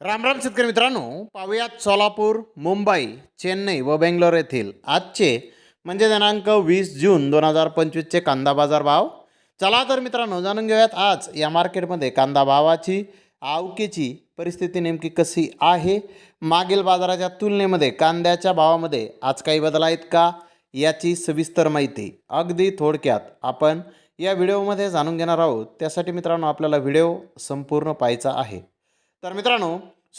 रामराम शेतकरी मित्रांनो पाहूयात सोलापूर मुंबई चेन्नई व बेंगलोर येथील आजचे म्हणजे दिनांक वीस जून दोन हजार पंचवीसचे कांदा बाजार भाव. चला तर मित्रांनो जाणून घेऊयात आज या मार्केटमध्ये कांदा भावाची आवकेची परिस्थिती नेमकी कशी आहे? मागील बाजाराच्या तुलनेमध्ये कांद्याच्या भावामध्ये आज काही बदल आहेत का? याची सविस्तर माहिती अगदी थोडक्यात आपण या व्हिडिओमध्ये जाणून घेणार आहोत. त्यासाठी मित्रांनो आपल्याला व्हिडिओ संपूर्ण पाहायचा आहे. तर मित्रांनो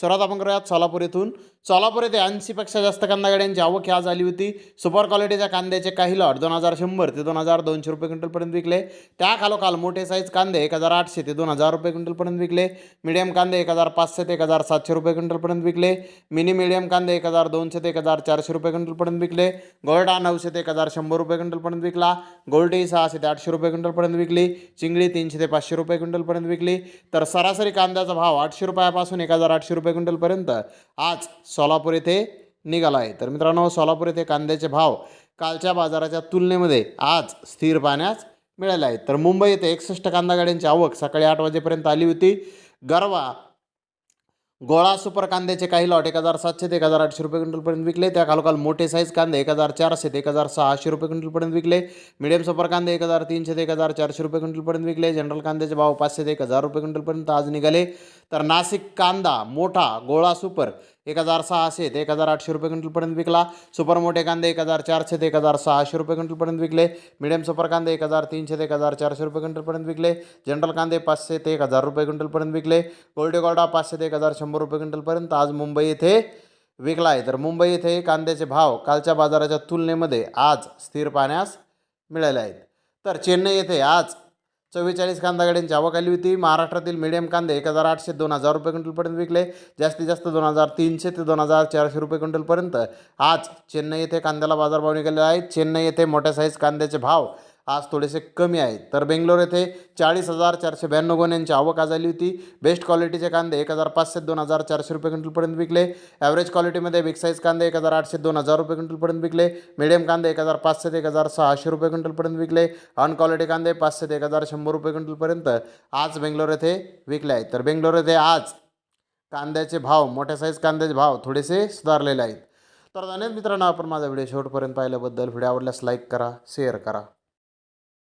सर्वात आपण करूयात सोलापूर येथून. सोलापूर येथे ऐंशीपेक्षा जास्त कांदा गाड्यांची आवक आज आली होती. सुपर क्वालिटीच्या कांद्याचे काही लॉट दोन हजार शंभर ते दोन हजार दोनशे रुपये क्विंटलपर्यंत विकले. त्या खालोखाल मोठे साईज कांदे एक हजार आठशे ते दोन हजार रुपये क्विंटलपर्यंत विकले. मीडियम कांदे एक हजार पाचशे ते एक हजार सातशे रुपये क्विंटलपर्यंत विकले. मिनी मीडियम कांदे एक हजार दोनशे ते एक हजार चारशे रुपये क्विंटलपर्यंत विकले. गोल्डा नऊशे ते एक हजार शंभर रुपये क्विंटलपर्यंत विकला. गोल्डी सहाशे ते आठशे रुपये क्विंटलपर्यंत विकली. चिंगळी तीनशे ते पाचशे रुपये क्विंटलपर्यंत विकली. तर सरासरी कांद्याचा भाव आठशे रुपयापासून एक हजार आठशे रुपये क्विंटलपर्यंत आज सोलापूर येथे निघाला आहे. तर मित्रांनो सोलापूर येथे कांद्याचे भाव कालच्या बाजाराच्या तुलनेमध्ये आज स्थिर पाहण्यास मिळाले आहेत. तर मुंबई येथे एकसष्ट कांदा गाड्यांची आवक सकाळी आठ वाजेपर्यंत आली होती. गरवा गोळा सुपर कांद्याचे काही लॉट एक हजार सातशे ते एक हजार आठशे रुपये क्विंटलपर्यंत विकले. त्या खालोखाल मोठे साईज कांदे एक हजार चारशे ते एक हजार सहाशे रुपये क्विंटलपर्यंत विकले. मिडियम सुपर कांदे एक हजार तीनशे ते एक हजार चारशे रुपये क्विंटलपर्यंत विकले. जनरल कांद्याचे भाव पाचशे ते एक हजार रुपये क्विंटलपर्यंत आज निघाले. तर नाशिक कांदा मोठा गोळा सुपर एक हजार सहाशे ते एक हजार आठशे रुपये क्विंटलपर्यंत विकला. सुपर मोठे कांदे एक हजार चारशे ते एक हजार सहाशे रुपये क्विंटलपर्यंत विकले. मिडियम सुपर कांदे एक हजार तीनशे ते एक हजार चारशे रुपये क्विंटलपर्यंत विकले. जनरल कांदे पाचशे ते एक हजार रुपये क्विंटलपर्यंत विकले. गोल्डे गोल्डा पाचशे ते एक हजार शंभर रुपये क्विंटलपर्यंत आज मुंबई येथे विकला आहे. तर मुंबई येथे कांद्याचे भाव कालच्या बाजाराच्या तुलनेमध्ये आज स्थिर पाहण्यास मिळाले आहेत. तर चेन्नई येथे आज चव्वेचाळीस कांदा गाड्यांची आवक आली होती. महाराष्ट्रातील मिडियम कांदे एक हजार आठशे दोन हजार रुपये क्विंटलपर्यंत विकले. जास्तीत जास्त दोन हजार तीनशे ते दोन हजार चारशे रुपये क्विंटलपर्यंत. आज चेन्नई येथे कांद्याला बाजारभाव निघाले आहेत चेन्नई येथे मोठ्या साईज कांद्याचे भाव आज थोडेसे कमी आहेत. तर बेंगलोर येथे चाळीस हजार चारशे ब्याण्णव गोण्यांची आवक आज आली होती. बेस्ट क्वालिटीचे कांदे एक हजार पाचशे दोन हजार चारशे रुपये क्विंटलपर्यंत विकले. ॲव्हरेज क्वालिटीमध्ये बिग साईज कांदे एक हजार आठशे दोन हजार रुपये क्विंटलपर्यंत विकले. मिडियम कांदे एक हजार पाचशे ते एक हजार सहाशे रुपये क्विंटलपर्यंत विकले. अनक्वालिटी कांदे पाचशे ते एक हजार शंभर रुपये क्विंटलपर्यंत आज बेंगलोर येथे विकले आहेत. तर बेंगलोर येथे आज कांद्याचे भाव मोठ्या साईज कांद्याचे भाव थोडेसे सुधारलेले आहेत. तर धन्यवाद मित्रांनो आपण माझा व्हिडिओ शेवटपर्यंत पाहिल्याबद्दल. व्हिडिओ आवडल्यास लाईक करा शेअर करा.